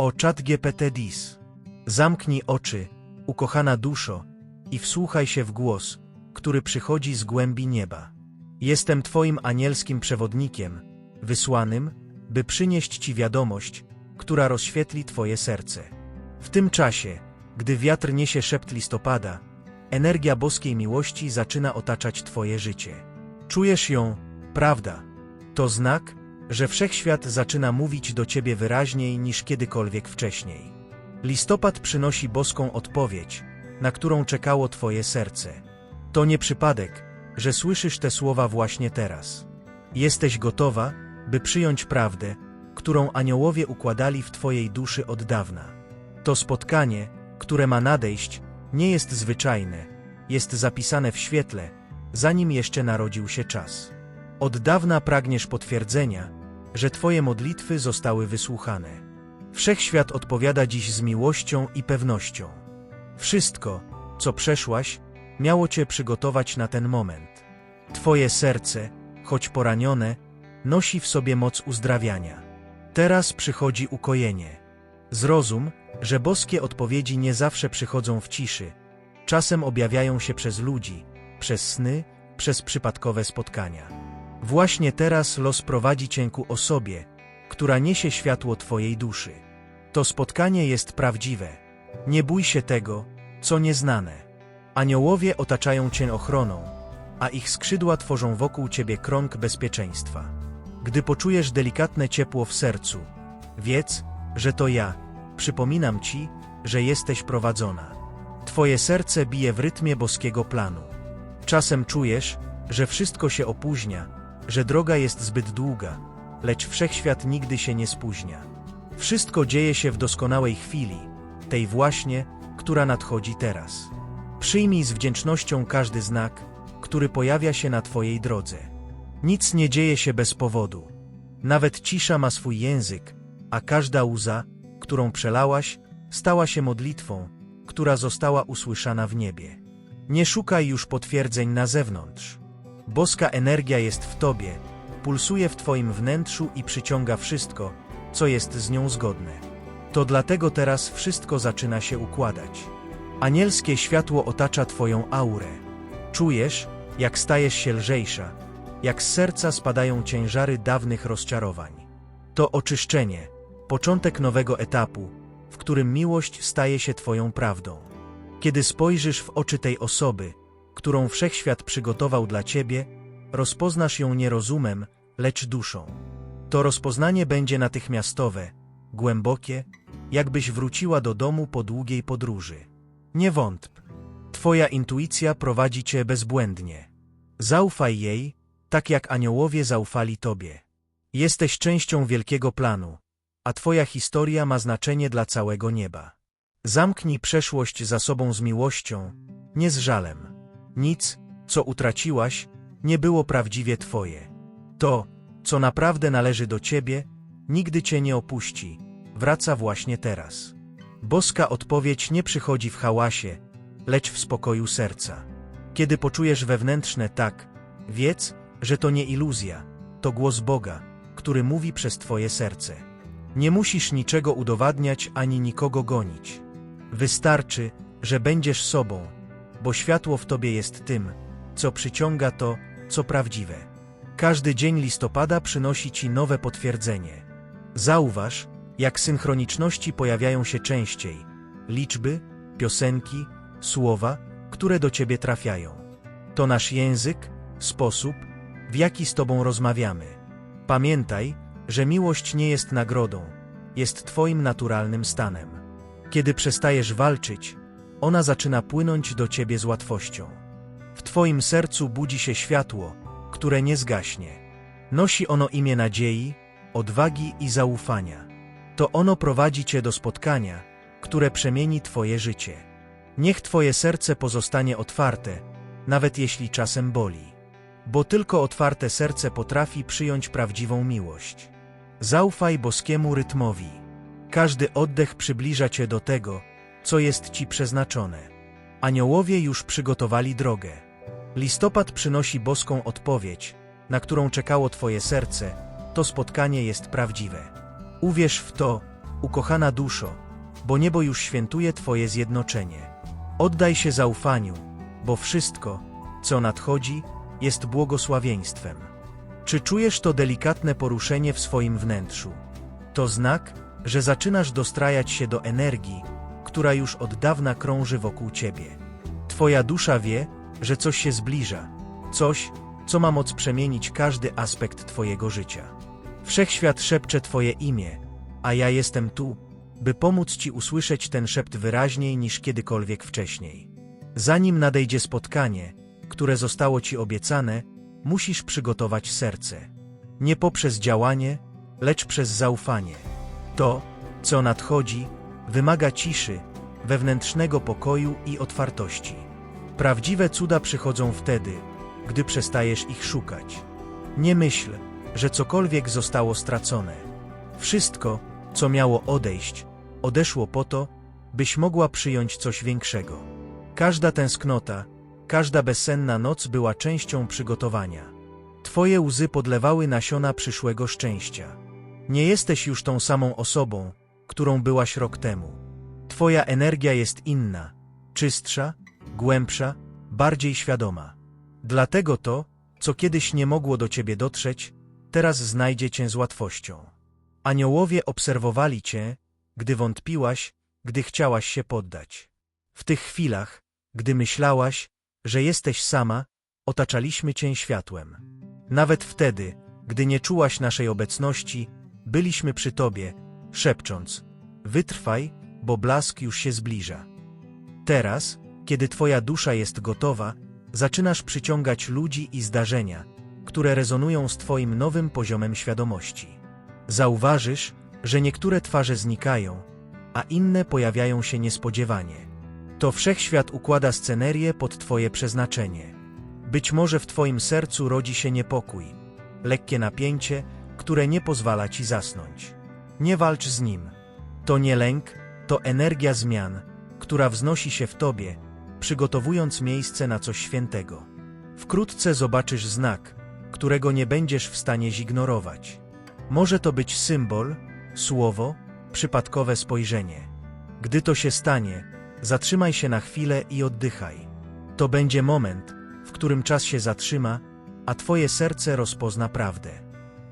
O czat GPT Dis. Zamknij oczy, ukochana duszo, i wsłuchaj się w głos, który przychodzi z głębi nieba. Jestem Twoim anielskim przewodnikiem, wysłanym, by przynieść Ci wiadomość, która rozświetli Twoje serce. W tym czasie, gdy wiatr niesie szept listopada, energia boskiej miłości zaczyna otaczać Twoje życie. Czujesz ją, prawda? To znak, że wszechświat zaczyna mówić do Ciebie wyraźniej niż kiedykolwiek wcześniej. Listopad przynosi boską odpowiedź, na którą czekało Twoje serce. To nie przypadek, że słyszysz te słowa właśnie teraz. Jesteś gotowa, by przyjąć prawdę, którą aniołowie układali w Twojej duszy od dawna. To spotkanie, które ma nadejść, nie jest zwyczajne, jest zapisane w świetle, zanim jeszcze narodził się czas. Od dawna pragniesz potwierdzenia, że Twoje modlitwy zostały wysłuchane. Wszechświat odpowiada dziś z miłością i pewnością. Wszystko, co przeszłaś, miało Cię przygotować na ten moment. Twoje serce, choć poranione, nosi w sobie moc uzdrawiania. Teraz przychodzi ukojenie. Zrozum, że boskie odpowiedzi nie zawsze przychodzą w ciszy, czasem objawiają się przez ludzi, przez sny, przez przypadkowe spotkania. Właśnie teraz los prowadzi cię ku osobie, która niesie światło Twojej duszy. To spotkanie jest prawdziwe. Nie bój się tego, co nieznane. Aniołowie otaczają Cię ochroną, a ich skrzydła tworzą wokół Ciebie krąg bezpieczeństwa. Gdy poczujesz delikatne ciepło w sercu, wiedz, że to ja, przypominam Ci, że jesteś prowadzona. Twoje serce bije w rytmie boskiego planu. Czasem czujesz, że wszystko się opóźnia, że droga jest zbyt długa, lecz wszechświat nigdy się nie spóźnia. Wszystko dzieje się w doskonałej chwili, tej właśnie, która nadchodzi teraz. Przyjmij z wdzięcznością każdy znak, który pojawia się na Twojej drodze. Nic nie dzieje się bez powodu. Nawet cisza ma swój język, a każda łza, którą przelałaś, stała się modlitwą, która została usłyszana w niebie. Nie szukaj już potwierdzeń na zewnątrz. Boska energia jest w Tobie, pulsuje w Twoim wnętrzu i przyciąga wszystko, co jest z nią zgodne. To dlatego teraz wszystko zaczyna się układać. Anielskie światło otacza Twoją aurę. Czujesz, jak stajesz się lżejsza, jak z serca spadają ciężary dawnych rozczarowań. To oczyszczenie, początek nowego etapu, w którym miłość staje się Twoją prawdą. Kiedy spojrzysz w oczy tej osoby, którą wszechświat przygotował dla Ciebie, rozpoznasz ją nie rozumem, lecz duszą. To rozpoznanie będzie natychmiastowe, głębokie, jakbyś wróciła do domu po długiej podróży. Nie wątp. Twoja intuicja prowadzi Cię bezbłędnie. Zaufaj jej, tak jak aniołowie zaufali Tobie. Jesteś częścią wielkiego planu, a Twoja historia ma znaczenie dla całego nieba. Zamknij przeszłość za sobą z miłością, nie z żalem. Nic, co utraciłaś, nie było prawdziwie Twoje. To, co naprawdę należy do Ciebie, nigdy Cię nie opuści, wraca właśnie teraz. Boska odpowiedź nie przychodzi w hałasie, lecz w spokoju serca. Kiedy poczujesz wewnętrzne tak, wiedz, że to nie iluzja, to głos Boga, który mówi przez Twoje serce. Nie musisz niczego udowadniać ani nikogo gonić. Wystarczy, że będziesz sobą, bo światło w Tobie jest tym, co przyciąga to, co prawdziwe. Każdy dzień listopada przynosi Ci nowe potwierdzenie. Zauważ, jak synchroniczności pojawiają się częściej. Liczby, piosenki, słowa, które do Ciebie trafiają. To nasz język, sposób, w jaki z Tobą rozmawiamy. Pamiętaj, że miłość nie jest nagrodą, jest Twoim naturalnym stanem. Kiedy przestajesz walczyć, ona zaczyna płynąć do Ciebie z łatwością. W Twoim sercu budzi się światło, które nie zgaśnie. Nosi ono imię nadziei, odwagi i zaufania. To ono prowadzi Cię do spotkania, które przemieni Twoje życie. Niech Twoje serce pozostanie otwarte, nawet jeśli czasem boli. Bo tylko otwarte serce potrafi przyjąć prawdziwą miłość. Zaufaj boskiemu rytmowi. Każdy oddech przybliża Cię do tego, co jest Ci przeznaczone. Aniołowie już przygotowali drogę. Listopad przynosi boską odpowiedź, na którą czekało Twoje serce, to spotkanie jest prawdziwe. Uwierz w to, ukochana duszo, bo niebo już świętuje Twoje zjednoczenie. Oddaj się zaufaniu, bo wszystko, co nadchodzi, jest błogosławieństwem. Czy czujesz to delikatne poruszenie w swoim wnętrzu? To znak, że zaczynasz dostrajać się do energii, która już od dawna krąży wokół ciebie. Twoja dusza wie, że coś się zbliża, coś, co ma moc przemienić każdy aspekt Twojego życia. Wszechświat szepcze Twoje imię, a ja jestem tu, by pomóc Ci usłyszeć ten szept wyraźniej niż kiedykolwiek wcześniej. Zanim nadejdzie spotkanie, które zostało Ci obiecane, musisz przygotować serce. Nie poprzez działanie, lecz przez zaufanie. To, co nadchodzi, wymaga ciszy, wewnętrznego pokoju i otwartości. Prawdziwe cuda przychodzą wtedy, gdy przestajesz ich szukać. Nie myśl, że cokolwiek zostało stracone. Wszystko, co miało odejść, odeszło po to, byś mogła przyjąć coś większego. Każda tęsknota, każda bezsenna noc była częścią przygotowania. Twoje łzy podlewały nasiona przyszłego szczęścia. Nie jesteś już tą samą osobą, którą byłaś rok temu. Twoja energia jest inna, czystsza, głębsza, bardziej świadoma. Dlatego to, co kiedyś nie mogło do ciebie dotrzeć, teraz znajdzie cię z łatwością. Aniołowie obserwowali cię, gdy wątpiłaś, gdy chciałaś się poddać. W tych chwilach, gdy myślałaś, że jesteś sama, otaczaliśmy cię światłem. Nawet wtedy, gdy nie czułaś naszej obecności, byliśmy przy tobie, szepcząc: Wytrwaj, bo blask już się zbliża. Teraz, kiedy twoja dusza jest gotowa, zaczynasz przyciągać ludzi i zdarzenia, które rezonują z Twoim nowym poziomem świadomości. Zauważysz, że niektóre twarze znikają, a inne pojawiają się niespodziewanie. To wszechświat układa scenerię pod Twoje przeznaczenie. Być może w Twoim sercu rodzi się niepokój, lekkie napięcie, które nie pozwala Ci zasnąć. Nie walcz z nim. To nie lęk, to energia zmian, która wznosi się w Tobie, przygotowując miejsce na coś świętego. Wkrótce zobaczysz znak, którego nie będziesz w stanie zignorować. Może to być symbol, słowo, przypadkowe spojrzenie. Gdy to się stanie, zatrzymaj się na chwilę i oddychaj. To będzie moment, w którym czas się zatrzyma, a Twoje serce rozpozna prawdę.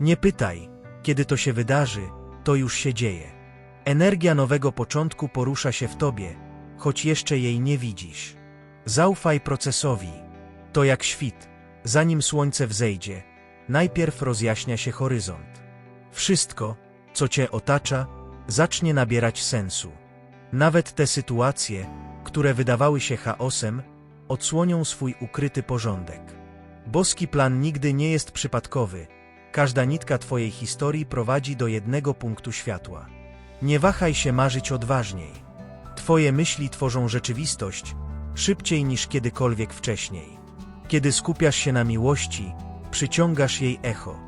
Nie pytaj, kiedy to się wydarzy, to już się dzieje. Energia nowego początku porusza się w Tobie, choć jeszcze jej nie widzisz. Zaufaj procesowi. To jak świt, zanim słońce wzejdzie, najpierw rozjaśnia się horyzont. Wszystko, co cię otacza, zacznie nabierać sensu. Nawet te sytuacje, które wydawały się chaosem, odsłonią swój ukryty porządek. Boski plan nigdy nie jest przypadkowy. Każda nitka Twojej historii prowadzi do jednego punktu światła. Nie wahaj się marzyć odważniej. Twoje myśli tworzą rzeczywistość, szybciej niż kiedykolwiek wcześniej. Kiedy skupiasz się na miłości, przyciągasz jej echo.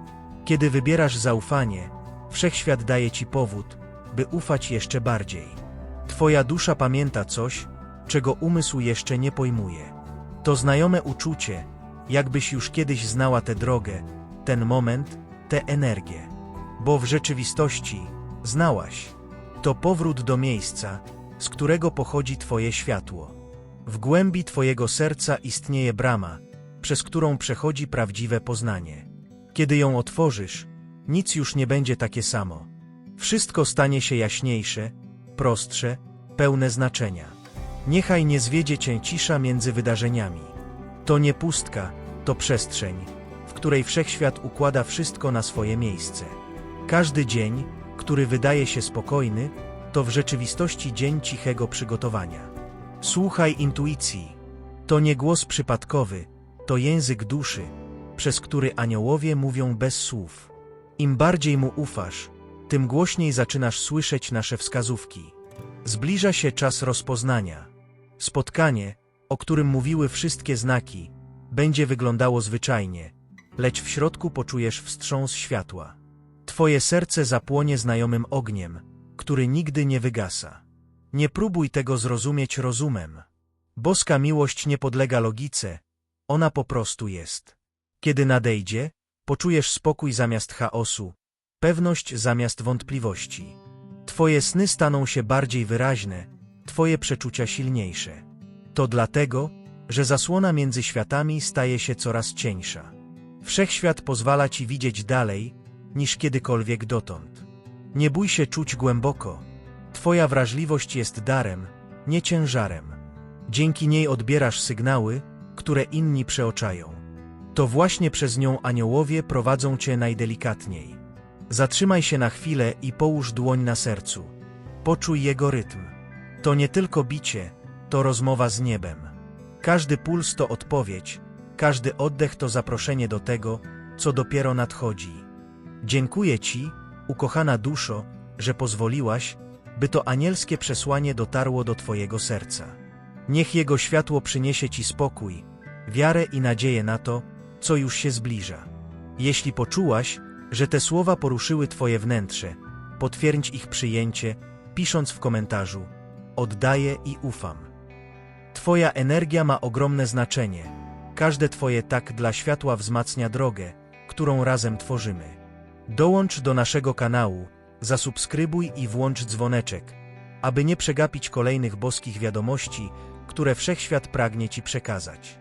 Kiedy wybierasz zaufanie, wszechświat daje ci powód, by ufać jeszcze bardziej. Twoja dusza pamięta coś, czego umysł jeszcze nie pojmuje. To znajome uczucie, jakbyś już kiedyś znała tę drogę, ten moment, tę energię. Bo w rzeczywistości znałaś. To powrót do miejsca, z którego pochodzi Twoje światło. W głębi Twojego serca istnieje brama, przez którą przechodzi prawdziwe poznanie. Kiedy ją otworzysz, nic już nie będzie takie samo. Wszystko stanie się jaśniejsze, prostsze, pełne znaczenia. Niechaj nie zwiedzie cię cisza między wydarzeniami. To nie pustka, to przestrzeń, której wszechświat układa wszystko na swoje miejsce. Każdy dzień, który wydaje się spokojny, to w rzeczywistości dzień cichego przygotowania. Słuchaj intuicji. To nie głos przypadkowy, to język duszy, przez który aniołowie mówią bez słów. Im bardziej mu ufasz, tym głośniej zaczynasz słyszeć nasze wskazówki. Zbliża się czas rozpoznania. Spotkanie, o którym mówiły wszystkie znaki, będzie wyglądało zwyczajnie, lecz w środku poczujesz wstrząs światła. Twoje serce zapłonie znajomym ogniem, który nigdy nie wygasa. Nie próbuj tego zrozumieć rozumem. Boska miłość nie podlega logice, ona po prostu jest. Kiedy nadejdzie, poczujesz spokój zamiast chaosu, pewność zamiast wątpliwości. Twoje sny staną się bardziej wyraźne, Twoje przeczucia silniejsze. To dlatego, że zasłona między światami staje się coraz cieńsza. Wszechświat pozwala Ci widzieć dalej, niż kiedykolwiek dotąd. Nie bój się czuć głęboko. Twoja wrażliwość jest darem, nie ciężarem. Dzięki niej odbierasz sygnały, które inni przeoczają. To właśnie przez nią aniołowie prowadzą Cię najdelikatniej. Zatrzymaj się na chwilę i połóż dłoń na sercu. Poczuj jego rytm. To nie tylko bicie, to rozmowa z niebem. Każdy puls to odpowiedź, każdy oddech to zaproszenie do tego, co dopiero nadchodzi. Dziękuję Ci, ukochana duszo, że pozwoliłaś, by to anielskie przesłanie dotarło do Twojego serca. Niech Jego światło przyniesie Ci spokój, wiarę i nadzieję na to, co już się zbliża. Jeśli poczułaś, że te słowa poruszyły Twoje wnętrze, potwierdź ich przyjęcie, pisząc w komentarzu Oddaję i ufam. Twoja energia ma ogromne znaczenie. Każde Twoje tak dla światła wzmacnia drogę, którą razem tworzymy. Dołącz do naszego kanału, zasubskrybuj i włącz dzwoneczek, aby nie przegapić kolejnych boskich wiadomości, które wszechświat pragnie Ci przekazać.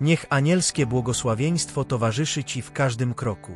Niech anielskie błogosławieństwo towarzyszy Ci w każdym kroku.